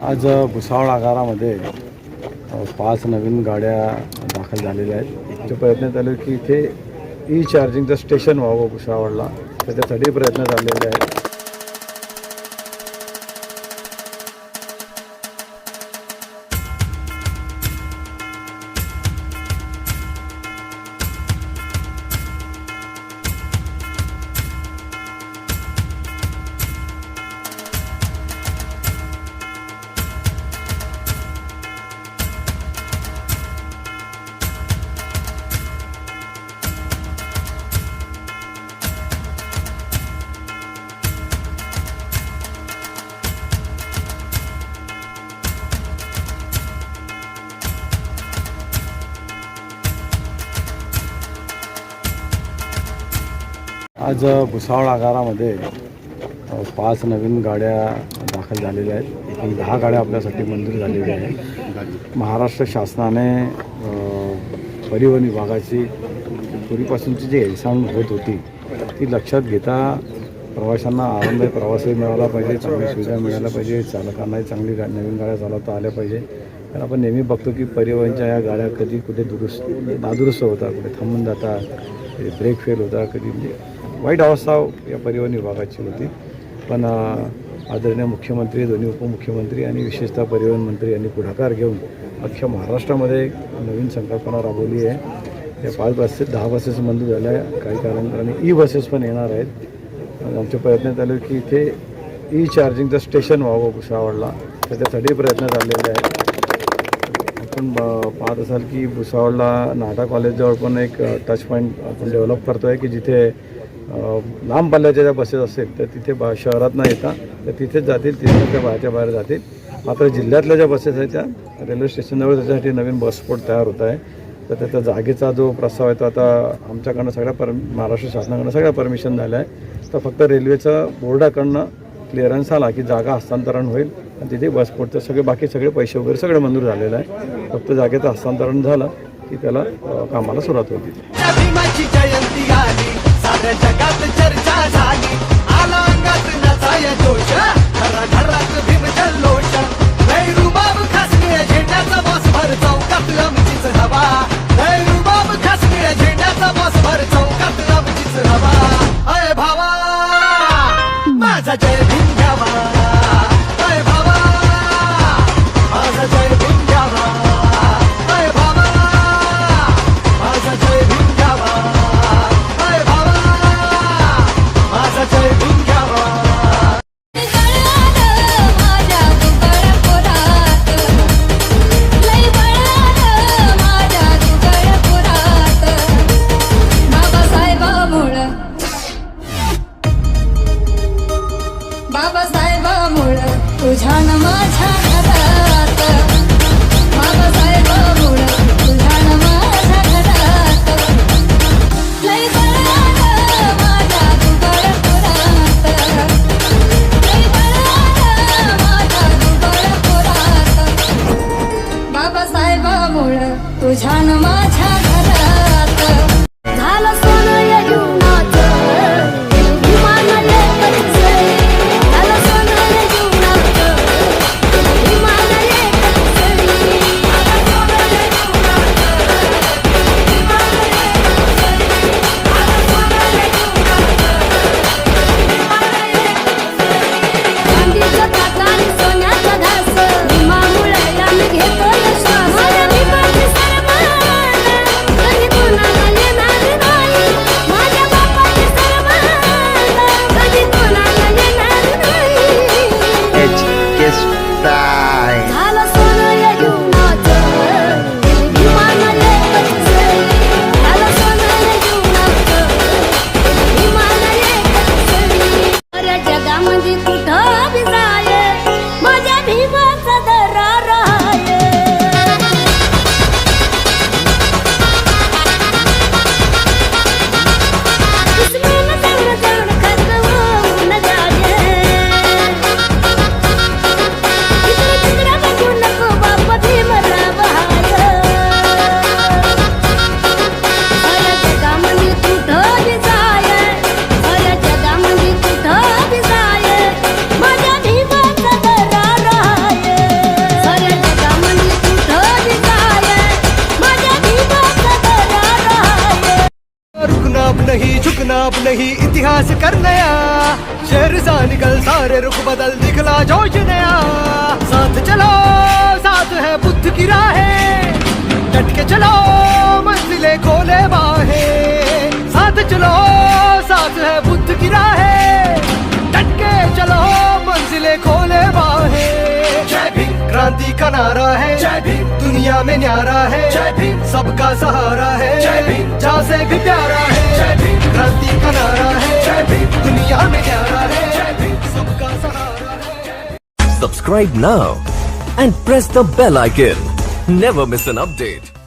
आज भुसावळ आगारामध्ये पाच नवीन गाड्या दाखल झालेल्या आहेत. इथे प्रयत्न चालू की इथे ई चार्जिंगचं स्टेशन व्हावं भुसावळला. तर त्यासाठी प्रयत्न चाललेले आहेत. आज भुसावळ आगारामध्ये पाच नवीन गाड्या दाखल झालेल्या आहेत. एकूण दहा गाड्या आपल्यासाठी मंजूर झालेल्या आहेत. महाराष्ट्र शासनाने परिवहन विभागाची पूर्वीपासूनची जी हेळसांड होत होती ती लक्षात घेता प्रवाशांना आरामदायी प्रवासही मिळाला पाहिजे चांगली सुविधा मिळायला पाहिजे चालकांनाही चांगली गा नवीन गाड्या चालवता आल्या पाहिजे. कारण आपण नेहमी बघतो की परिवहनच्या या गाड्या कधी कुठे दुरुस्त नादुरुस्त होतात कुठे थांबून जातात कधी ब्रेक फेल होतात कधी म्हणजे वाईट अवस्था या परिवहन विभागाची होती. पण आदरणीय मुख्यमंत्री दोन्ही उपमुख्यमंत्री आणि विशेषतः परिवहन मंत्री यांनी पुढाकार घेऊन अख्ख्या महाराष्ट्रामध्ये नवीन संकल्पना राबवली आहे. या पाच बसेस दहा बसेस मंजूर झाल्या. काही कालांतराने ई बसेस पण येणार आहेत. आमचे प्रयत्न चालू की इथे ई चार्जिंगचं स्टेशन व्हावं भुसावळला. तर त्यासाठी प्रयत्न चाललेले आहेत. आपण पाहत असाल की भुसावळला नाटा कॉलेजजवळ पण एक टच पॉईंट आपण डेव्हलप करतो आहे की जिथे लांब पल्ल्याच्या ज्या बसेस असेल तर तिथे बा शहरात न येता तर तिथेच जातील तिथे त्या बाहेरच्या बाहेर जातील. मात्र जिल्ह्यातल्या ज्या बसेस आहेत त्या रेल्वे स्टेशनजवळ त्याच्यासाठी नवीन बसपोर्ट तयार होत आहे. तर त्याचा जागेचा जो प्रस्ताव आहे तो आता आमच्याकडनं सगळ्या पर महाराष्ट्र शासनाकडनं सगळ्या परमिशन झालं आहे तर फक्त रेल्वेचं बोर्डाकडनं क्लिअरन्स आला की जागा हस्तांतरण होईल. आणि तिथे बसपोर्टचं सगळे बाकी सगळे पैसे वगैरे सगळं मंजूर झालेलं आहे. फक्त जागेचं हस्तांतरण झालं की त्याला कामाला सुरुवात होती बाबा साहेबा मुळ तुझ्या न माझ्या Yes. नहीं झुकना अब नहीं इतिहास कर नया शहर सा निकल सारे रुख बदल दिखला जोश नया। क्रांति का नारा है। जय भीम। दुनिया में न्यारा है। जय भीम। सबका सहारा है। जय भीम। जहाँ से भी प्यारा है। जय भीम। क्रांति का नारा है। जय भीम। दुनिया में न्यारा है। जय भीम। सबका सहारा है। Subscribe now and press the bell icon never miss an update.